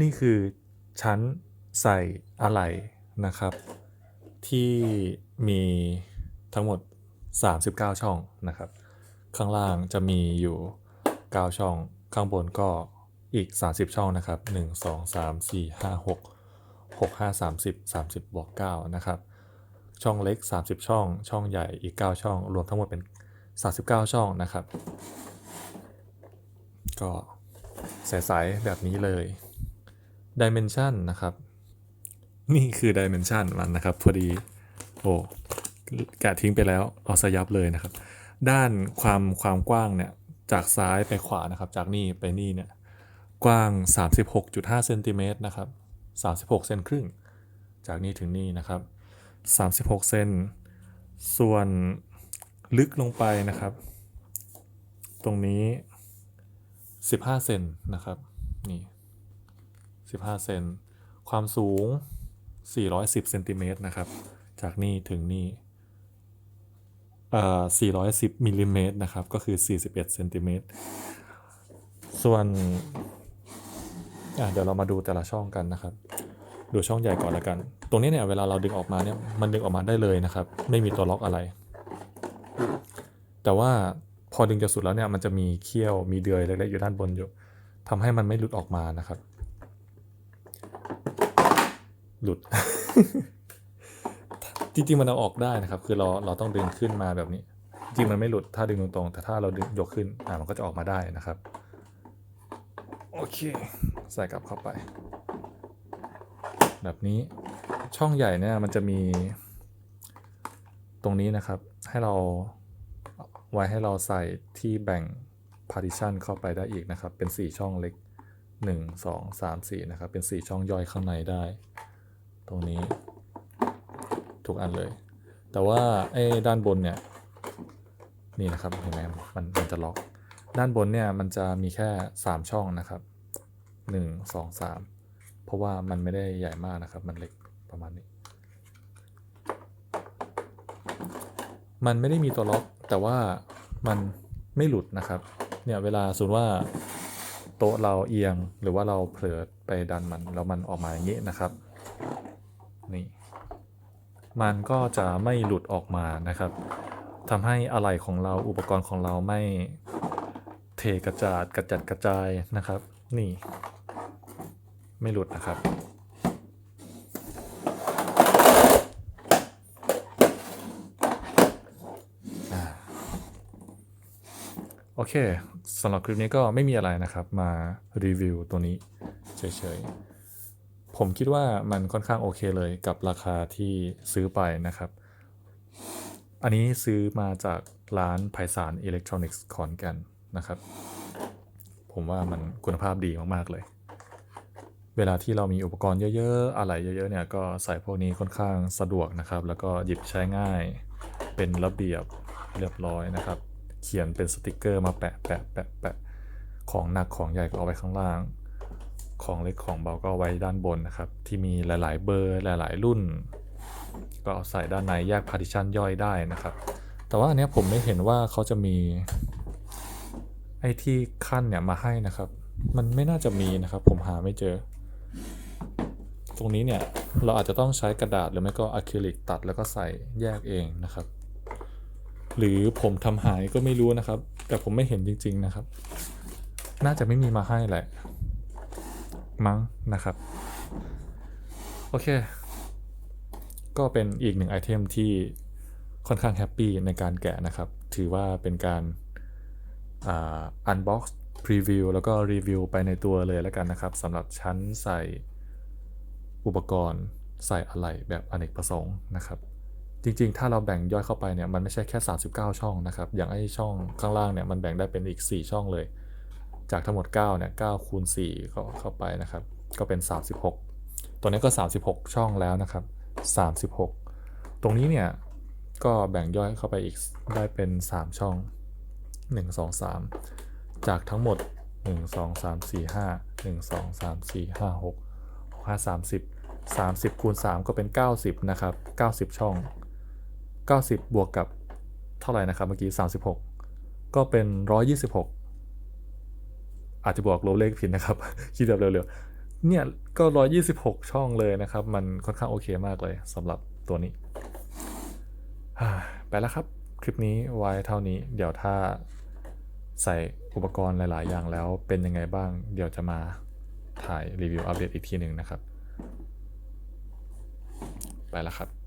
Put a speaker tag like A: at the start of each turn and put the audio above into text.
A: นี่คือชั้นใส่อะไหล่นะครับ ที่มีทั้งหมด 39 ช่องนะครับ ข้างล่างจะมีอยู่ 9 ช่อง ข้างบนก็อีก 30 ช่องนะครับ 1 2 3 4 5 6 6 5 30 30บวก9นะครับ ช่องเล็ก 30 ช่อง ช่องใหญ่อีก 9 ช่อง รวมทั้งหมดเป็น 39 ช่องนะครับ ก็ใสๆแบบนี้เลย Dimension นะครับ นี่คือ Dimension มันนะครับ พอดี โอ้แกะทิ้งไปแล้ว เอาสยับเลยนะครับ ด้านความความกว้างเนี่ย จากซ้ายไปขวานะครับ จากนี่ไปนี่เนี่ย กว้าง 36.5เซนติเมตรนะครับ 36เซนครึ่ง จากนี่ถึงนี่นะครับ 36เซนส่วนลึกลงไปนะครับ ตรงนี้ 15เซนนะครับ นี่ 15 เซน ความสูง 410 เซนติเมตรนะครับ จากนี่ถึงนี่เอ่อ410มิลลิเมตรนะครับ ก็คือ 41 เซนติเมตร ส่วนเดี๋ยวเรามาดูแต่ละช่องกันนะครับ ดูช่องใหญ่ก่อนละกัน ตรงนี้เนี่ยเวลาเราดึงออกมาเนี่ยมันดึงออกมาได้เลยนะครับ ไม่มีตัวล็อกอะไร แต่ว่าพอดึงจะสุดแล้วเนี่ยมันจะมีเขี้ยวมีเดือยเล็กๆอยู่ด้านบนอยู่ทำให้มันไม่หลุดออกมานะครับ หลุด จริงๆมันเอาออกได้นะครับ คือเราเราต้องดึงขึ้นมาแบบนี้ จริงมันไม่หลุดถ้าดึงตรงๆแต่ถ้าเราดึงยกขึ้นอ่ามันก็จะออกมาได้นะครับ โอเค ใส่กลับเข้าไป แบบนี้ช่องใหญ่เนี่ยมันจะมี ตรงนี้นะครับ ให้เราไว้ให้เราใส่ที่แบ่ง partition เข้าไปได้อีกนะครับ เป็น 4 ช่องเล็ก 1 2 3 4 นะครับ เป็น 4 ช่องย่อยข้างในได้ รงนี้ ทุกอันเลย แต่ว่าไอ้ด้านบนเนี่ย นี่นะครับเห็นไหมมันมันจะล็อก ด้านบนเนี่ยมันจะมีแค่ 3 ช่องนะครับ 1 2 3 เพราะว่ามันไม่ได้ใหญ่มากนะครับ มันเล็กประมาณนี้ มันไม่ได้มีตัวล็อก แต่ว่ามันไม่หลุดนะครับ เนี่ยเวลาสมมติว่าโต๊ะเราเอียงหรือว่าเราเผลอไปดันมันแล้วมันออกมาอย่างนี้นะครับ นี่มันก็จะไม่หลุดออกมานะครับทำให้อะไหล่ของเราอุปกรณ์ของเราไม่เทกระจาดกระจัดกระจายนะครับ นี่ ไม่หลุดนะครับ โอเคสำหรับคลิปนี้ก็ไม่มีอะไรนะครับ มารีวิวตัวนี้เฉยๆ ผมคิดว่ามันค่อนข้างโอเคเลยกับราคาที่ซื้อไปนะครับ อันนี้ซื้อมาจากร้านไพศาลอิเล็กทรอนิกส์ขอนแก่นนะครับ ผมว่ามันคุณภาพดีมากๆเลย เวลาที่เรามีอุปกรณ์เยอะๆ อะไรเยอะๆ เนี่ยก็ใส่พวกนี้ค่อนข้างสะดวกนะครับ แล้วก็หยิบใช้ง่าย เป็นระเบียบเรียบร้อยนะครับ เขียนเป็นสติกเกอร์มาแปะแปะแปะแปะของหนักของใหญ่ก็เอาไว้ข้างล่าง ของเล็กของเบาก็ไว้ด้านบนนะครับ ที่มีหลาย ๆ เบอร์หลาย ๆ รุ่น ก็เอาใส่ด้านในแยกพาร์ติชันย่อยได้นะครับ แต่ว่าอันนี้ผมไม่เห็นว่าเขาจะมี ไอ้ที่ขั้นเนี่ยมาให้นะครับ มันไม่น่าจะมีนะครับ ผมหาไม่เจอ ตรงนี้เนี่ยเราอาจจะต้องใช้กระดาษหรือไม่ก็อะคริลิกตัดแล้วก็ใส่แยกเองนะครับ หรือผมทำหายก็ไม่รู้นะครับ แต่ผมไม่เห็นจริง ๆ นะครับ น่าจะไม่มีมาให้แหละ มั้งนะครับ โอเค ก็เป็นอีกหนึ่งไอเทมที่ค่อนข้างแฮปปี้ในการแกะนะครับ ถือว่าเป็นการอันบ็อกซ์พรีวิวแล้วก็รีวิวไปในตัวเลยแล้วกันนะครับสำหรับชั้นใส่อุปกรณ์ใส่อะไหล่แบบอเนกประสงค์นะครับ จริงๆ ถ้าเราแบ่งย่อยเข้าไปเนี่ยมันไม่ใช่แค่ 39 ช่องนะครับ อย่างไอช่องข้างล่างเนี่ยมันแบ่งได้เป็นอีก 4 ช่องเลย จากทั้งหมด9เนี่ย9คูณ4ก็เข้าไปนะครับ ก็เป็น 36 ตัวนี้ก็ 36 ช่องแล้วนะครับ 36 ตรงนี้เนี่ยก็แบ่งย่อยเข้าไปอีกได้เป็น 3 ช่อง 1 2 3 จากทั้งหมด 1 2 3 4 5 1 2 3 4 5 6 6 5 30 30คูณ3ก็เป็น 90 นะครับ 90 ช่อง 90 บวกกับเท่าไหร่นะครับเมื่อกี้ 36 ก็เป็น 126 อาจจะบวกลบเลขผิดนะครับ คิดแบบเร็วๆ เนี่ยก็ 126 ช่องเลยนะครับ มันค่อนข้างโอเคมากเลยสำหรับตัวนี้ ไปแล้วครับ คลิปนี้ไว้เท่านี้ เดี๋ยวถ้าใส่อุปกรณ์หลาย ๆ อย่างแล้วเป็นยังไงบ้าง เดี๋ยวจะมาถ่ายรีวิวอัปเดตอีกทีหนึ่งนะครับ ไปแล้วครับ